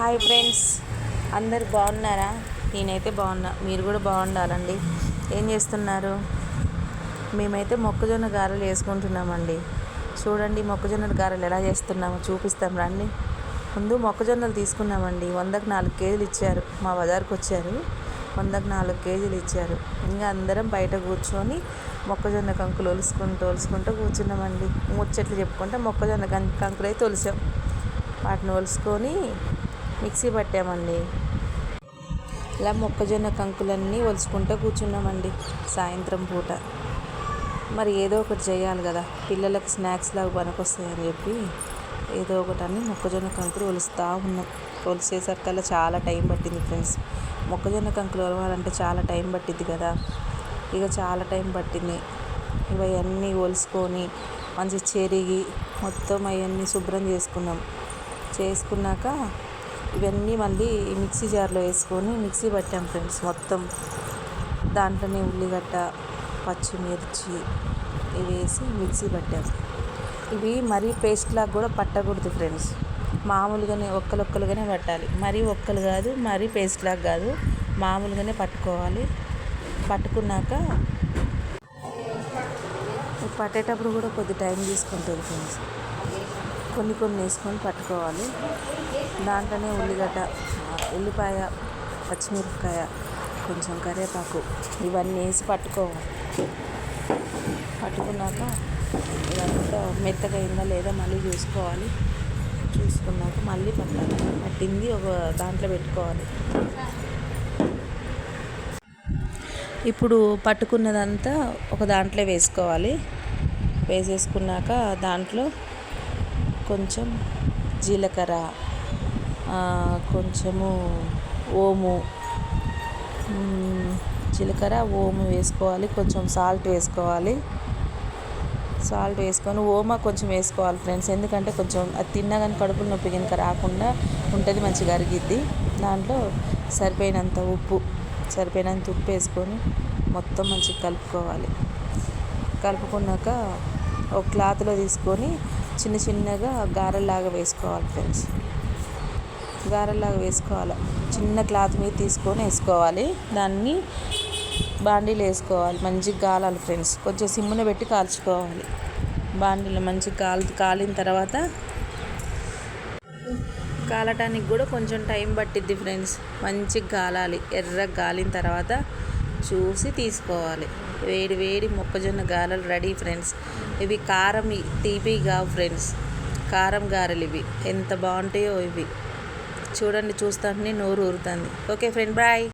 Hi friends. అందరు బాగున్నారా? నేనైతే బాగున్నా. మీరు కూడా బాగుండాలండి. ఏం చేస్తున్నారు? మేమైతే మొక్కజొన్న గారెలు వేసుకుంటున్నామండి. చూడండి మొక్కజొన్న గారెలు ఎలా చేస్తున్నామో చూపిస్తాం రండి. ముందు మొక్కజొన్నలు తీసుకున్నామండి. వందకు నాలుగు కేజీలు ఇచ్చారు. మా బజార్కి వచ్చారు. వందకు నాలుగు కేజీలు ఇచ్చారు. ఇంకా అందరం బయట కూర్చొని మొక్కజొన్న కంకులు ఒలుసుకుంటూ ఒలుసుకుంటూ కూర్చున్నామండి. ముచ్చట్లు చెప్పుకుంటే మొక్కజొన్న కంకులు అయితే ఒలిసాం. వాటిని ఒలుసుకొని మిక్సీ పట్టామండి. ఇలా మొక్కజొన్న కంకులన్నీ ఒలుచుకుంటూ కూర్చున్నామండి సాయంత్రం పూట. మరి ఏదో ఒకటి చేయాలి కదా పిల్లలకు స్నాక్స్ లాగా పనికొస్తాయని చెప్పి ఏదో ఒకటి అని మొక్కజొన్న కంకులు ఒలుస్తూ ఉన్నాం. ఒలిసేసరికల్లా చాలా టైం పట్టింది ఫ్రెండ్స్. మొక్కజొన్న కంకులు ఒలవాలంటే చాలా టైం పట్టింది కదా. ఇక చాలా టైం పట్టింది. ఇవన్నీ ఒలుసుకొని మంచి చెరిగి మొత్తం అవన్నీ శుభ్రం చేసుకున్నాం. చేసుకున్నాక ఇవన్నీ మళ్ళీ మిక్సీ జార్లో వేసుకొని మిక్సీ పట్టాం ఫ్రెండ్స్ మొత్తం. దాంట్లోనే ఉల్లిగడ్డ పచ్చిమిర్చి ఇవి వేసి మిక్సీ పట్టాం. ఇవి మరీ పేస్ట్లాగా కూడా పట్టకూడదు ఫ్రెండ్స్. మామూలుగానే ఒక్కలొక్కలుగానే పట్టాలి. మరీ ఒక్కలు కాదు మరీ పేస్ట్ లాగా కాదు. మామూలుగానే పట్టుకోవాలి. పట్టుకున్నాక పట్టేటప్పుడు కూడా కొద్ది టైం తీసుకుంటుంది ఫ్రెండ్స్. కొన్ని కొన్ని వేసుకొని పట్టుకోవాలి. దాంట్లోనే ఉల్లిగడ్డ ఉల్లిపాయ పచ్చిమిరపకాయ కొంచెం కరివేపాకు ఇవన్నీ వేసి పట్టుకోవాలి. పట్టుకున్నాక ఇదంతా మెత్తగా అయిందా లేదా మళ్ళీ చూసుకోవాలి. చూసుకున్నాక మళ్ళీ పట్టాలి. పట్టింది ఒక దాంట్లో పెట్టుకోవాలి. ఇప్పుడు పట్టుకున్నదంతా ఒక దాంట్లో వేసుకోవాలి. వేసేసుకున్నాక దాంట్లో కొంచెం జీలకర్ర కొంచెము ఓము. జీలకర్ర ఓము వేసుకోవాలి. కొంచెం సాల్ట్ వేసుకోవాలి. సాల్ట్ వేసుకొని ఓమా కొంచెం వేసుకోవాలి ఫ్రెండ్స్. ఎందుకంటే కొంచెం అది తిన్నా కానీ కడుపులు నొప్పి కనుక రాకుండా ఉంటుంది మంచిగా అరిగిద్ది. దాంట్లో సరిపోయినంత ఉప్పు సరిపోయినంత ఉప్పు వేసుకొని మొత్తం మంచిగా కలుపుకోవాలి. కలుపుకున్నాక ఒక క్లాత్లో తీసుకొని చిన్న చిన్నగా గారెల్లాగా వేసుకోవాలి ఫ్రెండ్స్. గారెలాగా వేసుకోవాలి. చిన్న క్లాత్ మీద తీసుకొని వేసుకోవాలి. దాన్ని బాండీలు వేసుకోవాలి. మంచిగా కాలాలి ఫ్రెండ్స్. కొంచెం సిమ్మున పెట్టి కాల్చుకోవాలి. బాండీలు మంచిగా కాల్ కాలిన తర్వాత కాలటానికి కూడా కొంచెం టైం పట్టిద్ది ఫ్రెండ్స్. మంచిగా కాలాలి. ఎర్రగా కాలిన తర్వాత చూసి తీసుకోవాలి. వేడి వేడి మొక్కజొన్న గారెలు రెడీ ఫ్రెండ్స్. ఇవి కారం తీపి కావు ఫ్రెండ్స్. కారం గారెలు ఇవి. ఎంత బాగుంటాయో ఇవి. చూడండి చూస్తానే నోరు ఊరుతుంది. Okay friend bye.